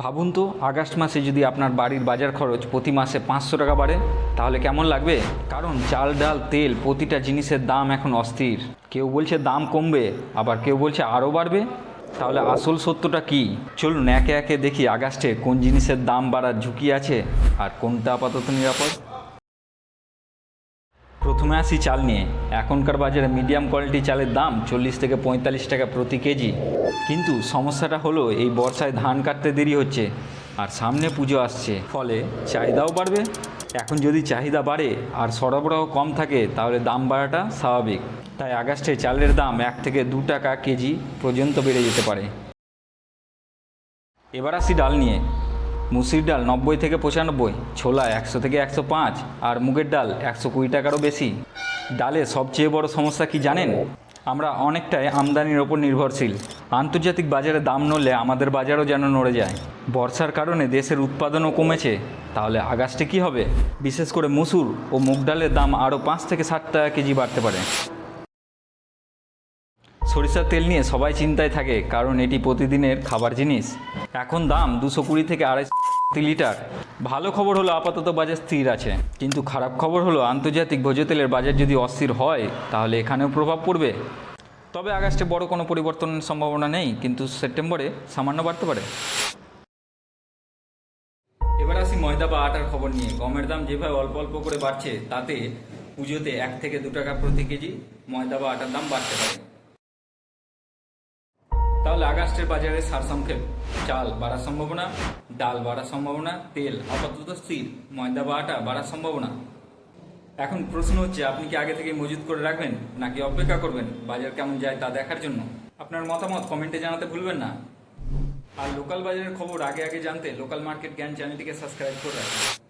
ভাবুন তো, আগস্ট মাসে যদি আপনার বাড়ির বাজার খরচ প্রতি মাসে পাঁচশো টাকা বাড়ে, তাহলে কেমন লাগবে? কারণ চাল, ডাল, তেল প্রতিটা জিনিসের দাম এখন অস্থির। কেউ বলছে দাম কমবে, আবার কেউ বলছে আরও বাড়বে। তাহলে আসল সত্যটা কি? চলুন একে একে দেখি আগস্টে কোন জিনিসের দাম বাড়ার ঝুঁকি আছে আর কোনটা আপাতত নিরাপদ। প্রথমে আসি চাল নিয়ে। এখনকার বাজারে মিডিয়াম কোয়ালিটি চালের দাম চল্লিশ থেকে পঁয়তাল্লিশ টাকা প্রতি কেজি। কিন্তু সমস্যাটা হলো, এই বর্ষায় ধান কাটতে দেরি হচ্ছে আর সামনে পুজো আসছে। ফলে চাহিদাও বাড়বে। এখন যদি চাহিদা বাড়ে আর সরবরাহ কম থাকে, তাহলে দাম বাড়াটা স্বাভাবিক। তাই আগস্টে চালের দাম এক থেকে দু টাকা কেজি পর্যন্ত বেড়ে যেতে পারে। এবার আসি ডাল নিয়ে। মুসুর ডাল নব্বই থেকে পঁচানব্বই, ছোলা একশো থেকে একশো পাঁচ, আর মুগের ডাল একশো কুড়ি টাকারও বেশি। ডালে সবচেয়ে বড় সমস্যা কি জানেন? আমরা অনেকটাই আমদানির ওপর নির্ভরশীল। আন্তর্জাতিক বাজারে দাম নড়লে আমাদের বাজারও যেন নড়ে যায়। বর্ষার কারণে দেশের উৎপাদনও কমেছে। তাহলে আগাস্টে কি হবে? বিশেষ করে মুসুর ও মুগ ডালের দাম আরও পাঁচ থেকে ষাট টাকা কেজি বাড়তে পারে। সরিষার তেল নিয়ে সবাই চিন্তায় থাকে, কারণ এটি প্রতিদিনের খাবার জিনিস। এখন দাম দুশো কুড়ি থেকে আড়াইশো লিটার। ভালো খবর হলো আপাতত বাজার স্থির আছে। কিন্তু খারাপ খবর হলো আন্তর্জাতিক ভোজ্য তেলের বাজার যদি অস্থির হয়, তাহলে এখানেও প্রভাব পড়বে। তবে আগস্টে বড় কোনো পরিবর্তনের সম্ভাবনা নেই, কিন্তু সেপ্টেম্বরে সামান্য বাড়তে পারে। এবার আসি ময়দা বা আটার খবর নিয়ে। গমের দাম যেভাবে অল্প অল্প করে বাড়ছে, তাতে পুজোতে এক থেকে দু টাকা প্রতি কেজি ময়দা বা আটার দাম বাড়তে পারে। তাহলে আগস্টের বাজারে সারসংক্ষেপ। চাল বাড়ার সম্ভাবনা, ডাল বাড়ার সম্ভাবনা, তেল, আপাতত স্থির, ময়দা বা আটা বাড়ার সম্ভাবনা। এখন প্রশ্ন হচ্ছে, আপনি কি আগে থেকে মজুত করে রাখবেন, নাকি অপেক্ষা করবেন, বাজার কেমন যায় তা দেখার জন্য? আপনার মতামত কমেন্টে জানাতে ভুলবেন না। আর লোকাল বাজারের খবর আগে আগে জানতে, লোকাল মার্কেট জ্ঞান চ্যানেলটিকে সাবস্ক্রাইব করে রাখুন।